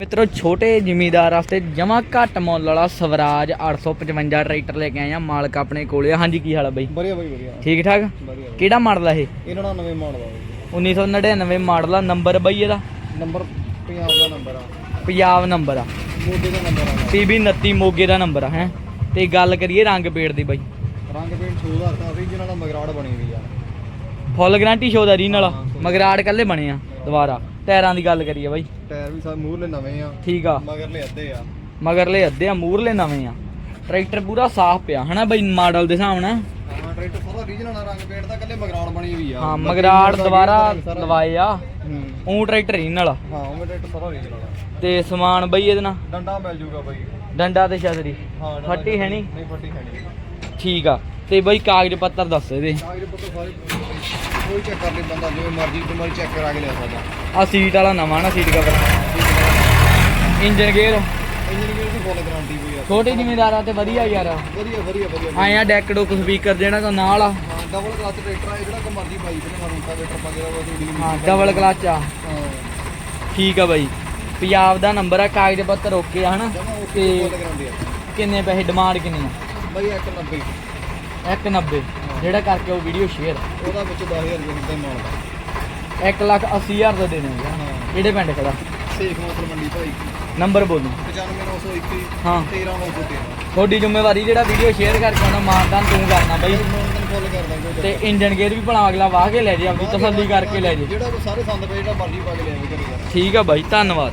ਮਿੱਤਰੋ ਛੋਟੇ ਜ਼ਿਮੀਦਾਰ ਵਾਸਤੇ ਜਮਾ ਘੱਟ ਮੁੱਲ ਵਾਲਾ ਸਵਰਾਜ 855 ਟਰੈਕਟਰ ਲੈ ਕੇ ਆਏ ਆ ਮਾਲਕ ਆਪਣੇ ਕੋਲੇ ਆ। ਹਾਂਜੀ ਕੀ ਹਾਲ ਆ ਬਾਈ? ਵਧੀਆ ਬਾਈ ਵਧੀਆ। ਠੀਕ ਠਾਕ? ਵਧੀਆ ਕਿਹੜਾ ਮਾਡਲ ਆ ਇਹ? ਨਾਲ ਨਵੇਂ ਮਾਡਲ ਆ ਬਾਈ। 1999 ਮਾਡਲ ਆ। ਨੰਬਰ ਬਾਈ ਇਹਦਾ? ਨੰਬਰ ਪੰਜਾਬ ਦਾ ਨੰਬਰ ਆ। ਪੰਜਾਬ ਨੰਬਰ ਆ। ਮੋਢੇ ਦਾ ਨੰਬਰ ਆ PB 29 ਮੋਗੇ ਦਾ ਨੰਬਰ ਆ ਹੈ? ਤੇ ਗੱਲ ਕਰੀਏ ਰੰਗ ਪੇੜ ਦੀ ਬਾਈ। ਰੰਗ ਪੇਂਟ ਸ਼ੋਅ ਦਾ ਓਰੀਜਨਲ ਨਾਲ ਮਗਰਾੜ ਬਣੀ ਹੋਈ ਆ। ਫੁੱਲ ਗਾਰੰਟੀ ਸ਼ੋ ਦਾ ਰੀਨ ਵਾਲਾ ਮਗਰਾੜ ਕੱਲੇ ਬਣੇ ਆ ਦੁਬਾਰਾ। ਟਾਇਰਾਂ ਦੀ ਗੱਲ ਕਰੀਏ ਬਾਈ। ਟਾਇਰ ਵੀ ਸਭ ਮੂਹਰਲੇ ਨਵੇਂ ਆ। ਠੀਕ ਆ। ਮਗਰਲੇ ਅੱਧੇ ਆ। ਮਗਰਲੇ ਅੱਧੇ ਆ ਮੂਰਲੇ ਨਵੇਂ ਆ। ਟਰੈਕਟਰ ਪੂਰਾ ਸਾਫ਼ ਪਿਆ ਹਨਾ ਬਾਈ ਮਾਡਲ ਦੇ ਹਿਸਾਬ ਨਾਲ? ਹਾਂ ਟਰੈਕਟਰ ਸਾਰਾ ਓਰੀਜਨਲ ਨਾਲ ਰੰਗ ਪੇਂਟ ਦਾ ਕੱਲੇ ਮਗਰਾੜ ਬਣੀ ਹੋਈ ਆ। ਹਾਂ ਮਗਰਾੜ ਦੁਬਾਰਾ ਸਾਰਾ- ਲਵਾਏ ਆ। ਹੂੰ। ਉਹ ਟਰੈਕਟਰ ਰੀਨ ਵਾਲਾ ਹਾਂ ਉਹ ਟਰੈਕਟਰ ਸਾਰਾ ਓਰੀਜਨਲ ਆ। ਤੇ ਸਮਾਨ ਬਈ ਇਹਦੇ ਨਾਲ? ਡੰਡਾ ਮਿਲ ਜੂਗਾ ਬਾਈ। ਡੰਡਾ ਤੇ ਛਤਰੀ। ਹਾਂ ਫੱਟੀ ਹੈ ਨਹੀਂ? ਨਹੀਂ ਫੱਟੀ ਹੈ ਨਹੀਂ। ਠੀਕ ਆ। ਤੇ ਬਈ ਕਾਗਜ਼ ਪੱਤਰ ਦੱਸ ਇਹਦੇ। ਕਾਗਜ਼ ਪੱਤਰ ਸਾਰੇ ਕੋਈ ਚੈੱਕ ਕਰ ਲਈ ਬੰਦਾ ਜਿਵੇਂ ਮਰਜ਼ੀ ਤੁਹਾਡੀ ਚੈੱਕ ਕਰਾ ਕੇ ਲੈ ਸਕਦਾ ਆ ਸੀਟ ਵਾਲਾ ਨਵਾਂ ਨਾ seat cover engine gear engine ਵੀ ਦੀ ਫੁੱਲ ਗਾਰੰਟੀ ਕੋਈ ਆ। ਛੋਟੇ ਜ਼ਿਮੀਦਾਰਾਂ ਤੇ ਵਧੀਆ ਯਾਰ। ਵਧੀਆ ਵਧੀਆ ਵਧੀਆ। ਆਇਆ ਡੈਕ ਡੁੱਕ ਸਪੀਕਰ ਜਿਹੜਾ ਤਾਂ ਨਾਲ ਆ। ਹਾਂ ਡਬਲ ਕਲਚ ਟਰੈਕਟਰ ਆ ਇਹ ਜਿਹੜਾ ਕੋ ਮਰਜ਼ੀ ਪਾਈ ਤੇ ਮਾਰੂ ਤਾਂ ਟਰੈਕਟਰ ਪਾ ਜਿਹੜਾ ਉਹ ਥੋੜੀ ਹਾਂ ਡਬਲ ਕਲਚ ਆ। ਠੀਕ ਆ ਬਾਈ। ਪੰਜਾਬ ਦਾ ਨੰਬਰ ਆ ਕਾਗਜ਼ ਪੱਤਰ ਓਕੇ ਆ ਹਨਾ? ਜਮਾ ਉਹ ਤੇ ਫੁੱਲ ਗਾਰੰਟੀ ਆ। ਕਿੰਨੇ ਪੈਸੇ ਡਿਮਾਂਡ ਕਿੰਨੀ ਆ? ਬਾਈ 190 190 ਜਿਹੜਾ ਕਰਕੇ ਉਹ ਵੀਡੀਓ ਸ਼ੇਅਰ ਉਹਦਾ ਵਿੱਚ 10000 ਰੁਪਏ ਹੁੰਦਾ ਮਾਲ 1 ਲੱਖ 80 ਹਜ਼ਾਰ ਦਾ ਦੇ ਦੇਣਗੇ ਹਾਂ। ਕਿਹੜੇ ਪਿੰਡ ਖੜਾ? ਸੇਖ ਮੋਟਰ ਮੰਡੀ ਭਾਈ। ਨੰਬਰ ਬੋਲੋ। 95921 ਹਾਂ। 13913 ਤੁਹਾਡੀ ਜ਼ਿੰਮੇਵਾਰੀ ਜਿਹੜਾ ਵੀਡੀਓ ਸ਼ੇਅਰ ਕਰਕੇ ਉਹਨਾਂ ਮਾਨਦਾਨ ਤੂੰ ਕਰਨਾ ਬਾਈ। ਮੋਨਦਨ ਫੁੱਲ ਕਰ ਦਾਂਗੇ ਉਹ ਤੇ ਇੰਜਨ ਗੇਅਰ ਵੀ ਭਲਾ ਅਗਲਾ ਵਾਹ ਕੇ ਲੈ ਜੇ ਆਪਣੀ ਤਸੱਲੀ ਕਰਕੇ ਲੈ ਜੇ। ਜਿਹੜਾ ਸਾਰੇ ਸੰਦ ਪਏ ਜਿਹੜਾ ਮਰਜ਼ੀ ਪਾ ਕੇ ਲੈ ਆਵੇ ਠੀਕ ਆ ਬਾਈ ਧੰਨਵਾਦ।